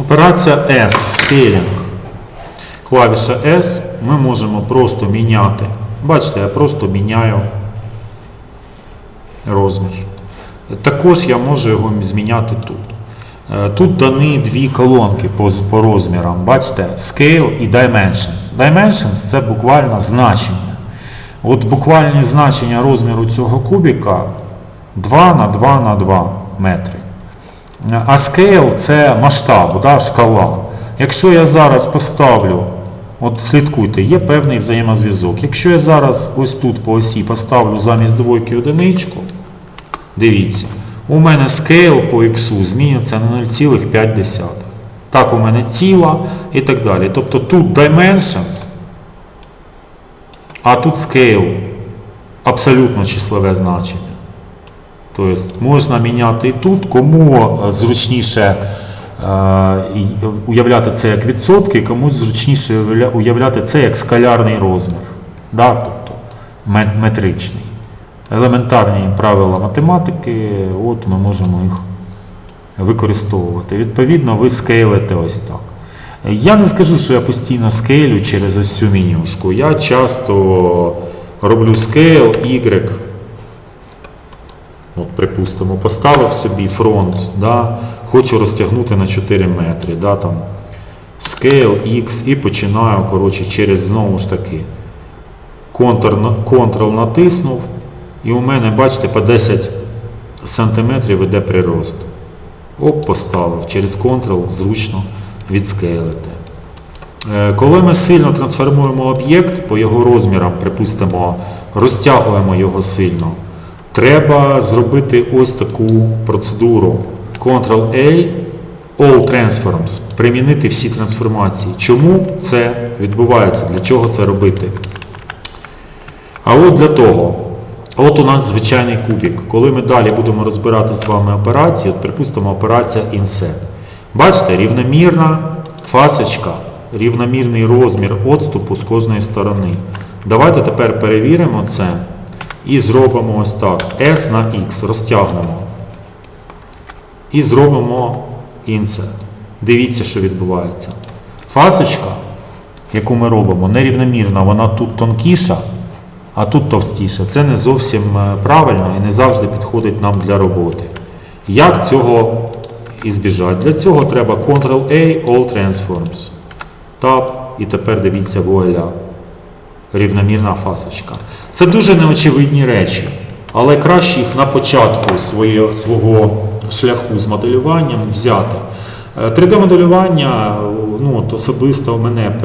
Операція S, скейлінг. Клавіша S ми можемо просто міняти. Бачите, я просто міняю розмір. Також я можу його зміняти тут. Е, Тут дані дві колонки по, по розмірам. Бачите, Scale і Dimensions. Dimensions це буквально значення. От буквальні значення розміру цього кубіка 2 на 2 на 2 метри. А scale це масштаб, да, шкала. Якщо я зараз поставлю, от слідкуйте, є певний взаємозв'язок. Якщо я зараз ось тут по осі поставлю замість двойки одиничку, дивіться, у мене scale по x зміниться на 0,5. Так, у мене ціла і так далі. Тобто тут dimensions, а тут scale абсолютно числове значення. Тобто можна міняти і тут, кому е, зручніше е, уявляти це як відсотки, комусь зручніше уявляти це як скалярний розмір, да? тобто метричний. Елементарні правила математики, от ми можемо їх використовувати. Відповідно, ви скейлите ось так. Я не скажу, що я постійно скейлю через ось цю менюшку. Я часто роблю scale Y. От, припустимо, поставив собі фронт, да, хочу розтягнути на 4 метри, да, там, scale X і починаю коротше, через знову ж таки Ctrl, Ctrl натиснув, і у мене, бачите, по 10 сантиметрів іде прирост. Оп, поставив. Через Ctrl зручно відскейлити. Е, Коли ми сильно трансформуємо об'єкт по його розмірам, припустимо, розтягуємо його сильно, треба зробити ось таку процедуру Ctrl-A, All Transforms, примінити всі трансформації. Чому це відбувається? Для чого це робити? А от для того, от у нас звичайний кубик. Коли ми далі будемо розбирати з вами операції, от припустимо операція Inset. Бачите, рівномірна фасочка, рівномірний розмір відступу з кожної сторони. Давайте тепер перевіримо це і зробимо ось так. S на X розтягнемо. І зробимо Inset. Дивіться, що відбувається. Фасочка, яку ми робимо, нерівномірна, вона тут тонкіша, а тут товстіша. Це не зовсім е, правильно і не завжди підходить нам для роботи. Як цього ізбіжати? Для цього треба Ctrl-A, All Transforms. Tab, і тепер дивіться вуаля. Рівномірна фасочка. Це дуже неочевидні речі, але краще їх на початку своє, свого шляху з моделюванням взяти. Е, 3D-моделювання, ну, от особисто у мене,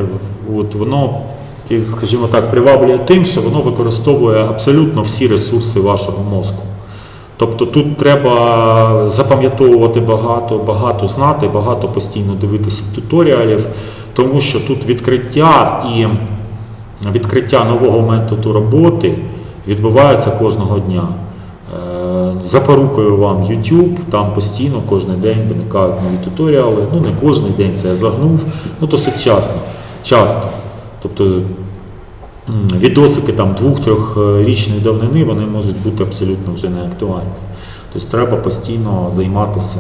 от воно, скажімо так, приваблює тим, що воно використовує абсолютно всі ресурси вашого мозку. Тобто тут треба запам'ятовувати багато, багато знати, багато постійно дивитися туторіалів, тому що тут відкриття і відкриття нового методу роботи відбувається кожного дня. Е, Запорукою вам YouTube, там постійно кожен день виникають нові туторіали. Ну, не кожен день це я загнув, ну досить часто. часто. Тобто відосики там двох-трьохрічної давнини вони можуть бути абсолютно вже не актуальні. Тобто треба постійно займатися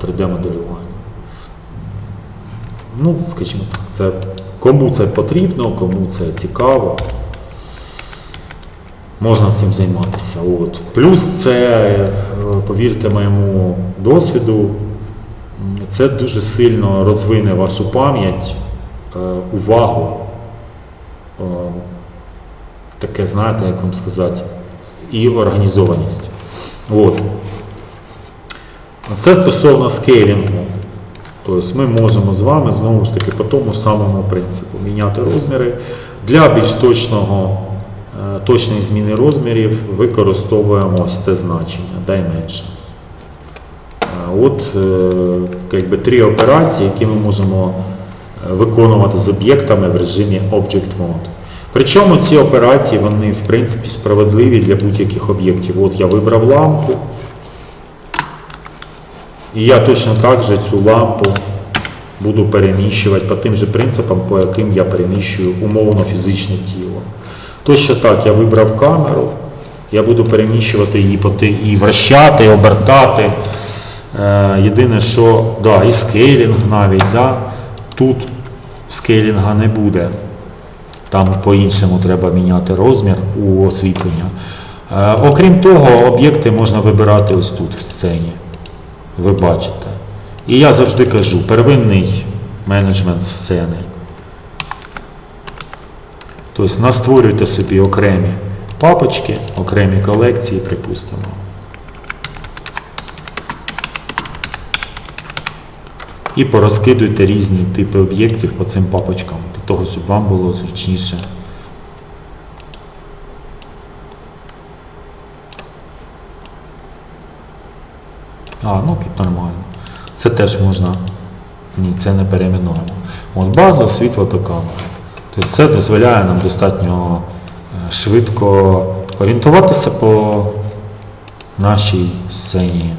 3D-моделюванням. Ну, скажімо так, це кому це потрібно, кому це цікаво. Можна цим займатися. От. Плюс це, е, повірте моєму досвіду, це дуже сильно розвине вашу пам'ять, е, увагу. е, Таке, знаєте, як вам сказати, і організованість. От. Це стосовно скейлінгу. Тобто ми можемо з вами знову ж таки по тому ж самому принципу міняти розміри. Для більш точного, е, точної зміни розмірів використовуємо ось це значення Dimensions. Е, От е, якби, три операції, які ми можемо виконувати з об'єктами в режимі Object Mode. Причому ці операції вони в принципі справедливі для будь-яких об'єктів. От я вибрав лампу, і я точно так же цю лампу буду переміщувати по тим же принципам, по яким я переміщую умовно фізичне тіло. Точно так, я вибрав камеру, я буду переміщувати її і вращати, і обертати Е, єдине, що да, і скейлінг навіть, да, тут скейлінга не буде. Там по-іншому треба міняти розмір у освітлення. Е, окрім того, об'єкти можна вибирати ось тут в сцені. Ви бачите. І я завжди кажу, первинний менеджмент сцени. Тобто настворюйте собі окремі папочки, окремі колекції, припустимо. І порозкидуйте різні типи об'єктів по цим папочкам, для того, щоб вам було зручніше. А, ну тут нормально. Це теж можна. Ні, це не перейменуємо. От база, світла та камери. Тобто це дозволяє нам достатньо е, швидко орієнтуватися по нашій сцені